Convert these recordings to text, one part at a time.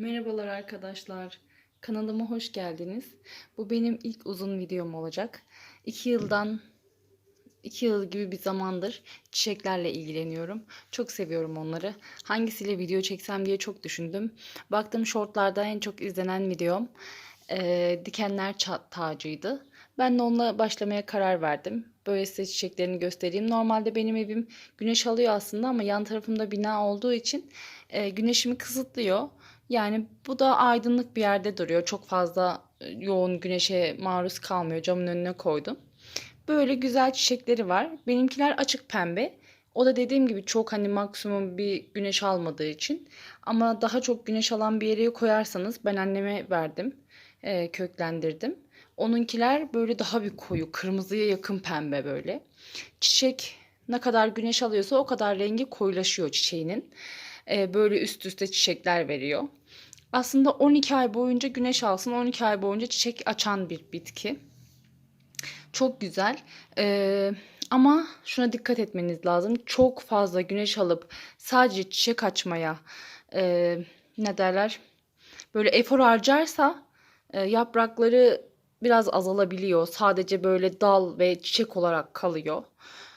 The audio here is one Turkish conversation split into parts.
Merhabalar arkadaşlar. Kanalıma hoş geldiniz. Bu benim ilk uzun videom olacak. İki yıldan, iki yıl gibi bir zamandır çiçeklerle ilgileniyorum. Çok seviyorum onları. Hangisiyle video çeksem diye çok düşündüm. Baktım shortlarda en çok izlenen videom eee, dikenler tacıydı. Ben de onunla başlamaya karar verdim. Böyle size çiçeklerini göstereyim. Normalde benim evim güneş alıyor aslında ama yan tarafımda bina olduğu için e, güneşimi kısıtlıyor. Yani bu da aydınlık bir yerde duruyor. Çok fazla e, yoğun güneşe maruz kalmıyor. Camın önüne koydum. Böyle güzel çiçekleri var. Benimkiler açık pembe. O da dediğim gibi çok hani maksimum bir güneş almadığı için. Ama daha çok güneş alan bir yere koyarsanız ben anneme verdim. e, köklendirdim. Onunkiler böyle daha bir koyu, kırmızıya yakın pembe böyle. Çiçek ne kadar güneş alıyorsa o kadar rengi koyulaşıyor çiçeğinin. E, böyle üst üste çiçekler veriyor. Aslında 12 ay boyunca güneş alsın, 12 ay boyunca çiçek açan bir bitki. Çok güzel. Ee, ama şuna dikkat etmeniz lazım. Çok fazla güneş alıp sadece çiçek açmaya e, ne derler? Böyle efor harcarsa e, yaprakları biraz azalabiliyor. Sadece böyle dal ve çiçek olarak kalıyor.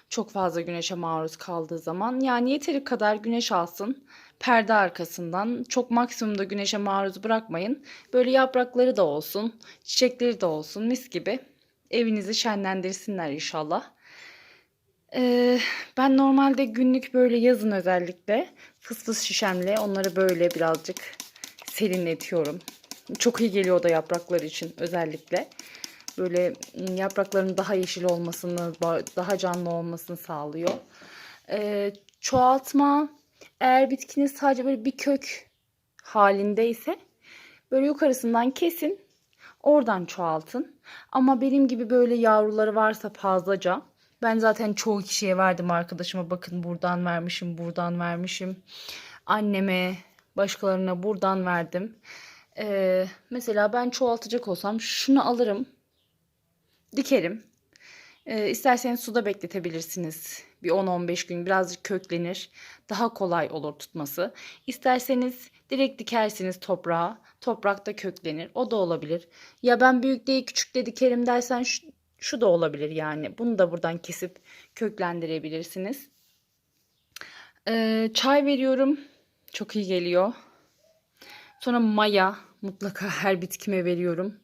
Çok fazla güneşe maruz kaldığı zaman. Yani yeteri kadar güneş alsın. Perde arkasından çok maksimumda güneşe maruz bırakmayın. Böyle yaprakları da olsun, çiçekleri de olsun mis gibi. Evinizi şenlendirsinler inşallah. Ee, ben normalde günlük böyle yazın özellikle fıs fıs şişemle onları böyle birazcık serinletiyorum. Çok iyi geliyor da yapraklar için özellikle. Böyle ım, yaprakların daha yeşil olmasını, daha canlı olmasını sağlıyor. Ee, çoğaltma eğer bitkiniz sadece böyle bir kök halindeyse böyle yukarısından kesin oradan çoğaltın. Ama benim gibi böyle yavruları varsa fazlaca ben zaten çoğu kişiye verdim arkadaşıma bakın buradan vermişim buradan vermişim anneme başkalarına buradan verdim. Ee, mesela ben çoğaltacak olsam şunu alırım dikerim. Ee, isterseniz suda bekletebilirsiniz. Bir 10-15 gün birazcık köklenir. Daha kolay olur tutması. İsterseniz direkt dikersiniz toprağa. Toprakta köklenir. O da olabilir. Ya ben büyük değil küçük de dikerim dersen şu, şu da olabilir yani. Bunu da buradan kesip köklendirebilirsiniz. Ee, çay veriyorum. Çok iyi geliyor. Sonra maya mutlaka her bitkime veriyorum.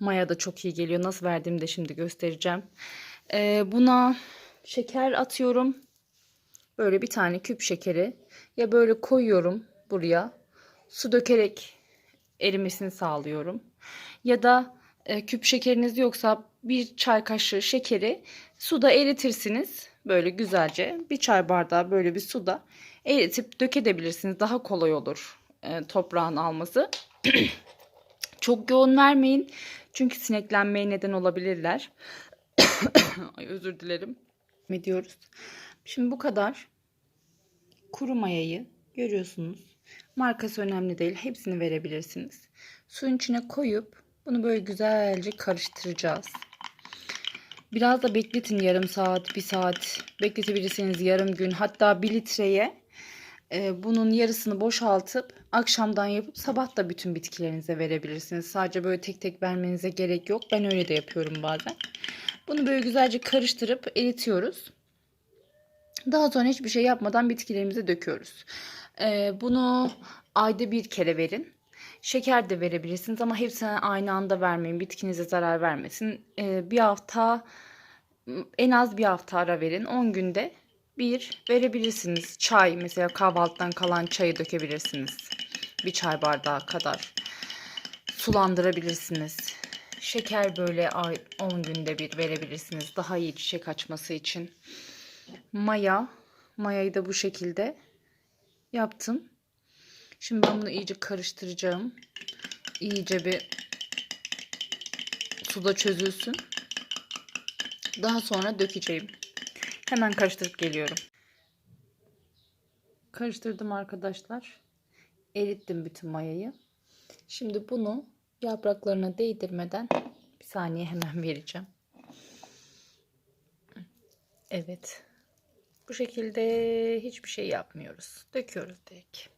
Maya da çok iyi geliyor. Nasıl verdiğimi de şimdi göstereceğim. Ee, buna şeker atıyorum. Böyle bir tane küp şekeri. Ya böyle koyuyorum buraya. Su dökerek erimesini sağlıyorum. Ya da e, küp şekeriniz yoksa bir çay kaşığı şekeri suda eritirsiniz. Böyle güzelce bir çay bardağı böyle bir suda eritip dökebilirsiniz. Daha kolay olur e, toprağın alması. Çok yoğun vermeyin. Çünkü sineklenmeye neden olabilirler. Ay özür dilerim. Ediyoruz. Şimdi bu kadar. Kuru mayayı görüyorsunuz. Markası önemli değil. Hepsini verebilirsiniz. Suyun içine koyup bunu böyle güzelce karıştıracağız. Biraz da bekletin yarım saat, bir saat. Bekletebilirsiniz yarım gün. Hatta bir litreye e, bunun yarısını boşaltıp akşamdan yapıp sabah da bütün bitkilerinize verebilirsiniz. Sadece böyle tek tek vermenize gerek yok. Ben öyle de yapıyorum bazen. Bunu böyle güzelce karıştırıp eritiyoruz. Daha sonra hiçbir şey yapmadan bitkilerimize döküyoruz. Ee, bunu ayda bir kere verin. Şeker de verebilirsiniz ama hepsini aynı anda vermeyin. Bitkinize zarar vermesin. Ee, bir hafta en az bir hafta ara verin. 10 günde bir verebilirsiniz. Çay mesela kahvaltıdan kalan çayı dökebilirsiniz. Bir çay bardağı kadar. Sulandırabilirsiniz. Şeker böyle ay 10 günde bir verebilirsiniz. Daha iyi çiçek açması için. Maya. Mayayı da bu şekilde yaptım. Şimdi ben bunu iyice karıştıracağım. İyice bir suda çözülsün. Daha sonra dökeceğim. Hemen karıştırıp geliyorum. Karıştırdım arkadaşlar. Erittim bütün mayayı. Şimdi bunu yapraklarına değdirmeden bir saniye hemen vereceğim. Evet. Bu şekilde hiçbir şey yapmıyoruz. Döküyoruz direkt.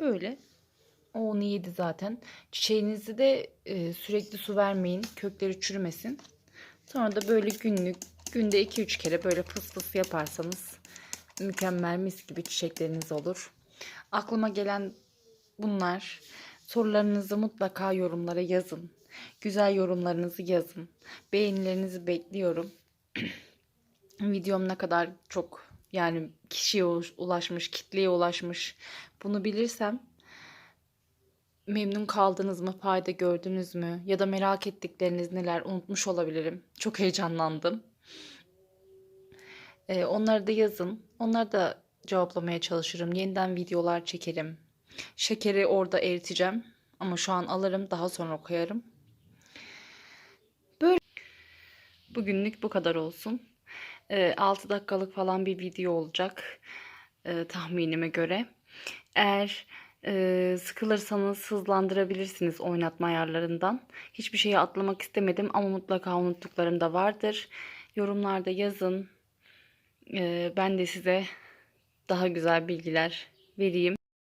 Böyle o onu yedi zaten. Çiçeğinizi de e, sürekli su vermeyin. Kökleri çürümesin. Sonra da böyle günlük günde 2-3 kere böyle fıs fıs yaparsanız mükemmel mis gibi çiçekleriniz olur. Aklıma gelen bunlar. Sorularınızı mutlaka yorumlara yazın. Güzel yorumlarınızı yazın. Beğenilerinizi bekliyorum. Videom ne kadar çok yani kişiye ulaşmış, kitleye ulaşmış bunu bilirsem memnun kaldınız mı, fayda gördünüz mü ya da merak ettikleriniz neler unutmuş olabilirim. Çok heyecanlandım. Ee, onları da yazın. Onları da cevaplamaya çalışırım. Yeniden videolar çekerim. Şekeri orada eriteceğim. Ama şu an alırım. Daha sonra koyarım. Böyle. Bugünlük bu kadar olsun. Ee, 6 dakikalık falan bir video olacak. Ee, tahminime göre. Eğer sıkılırsanız hızlandırabilirsiniz oynatma ayarlarından. Hiçbir şeyi atlamak istemedim ama mutlaka unuttuklarım da vardır. Yorumlarda yazın. Ben de size daha güzel bilgiler vereyim.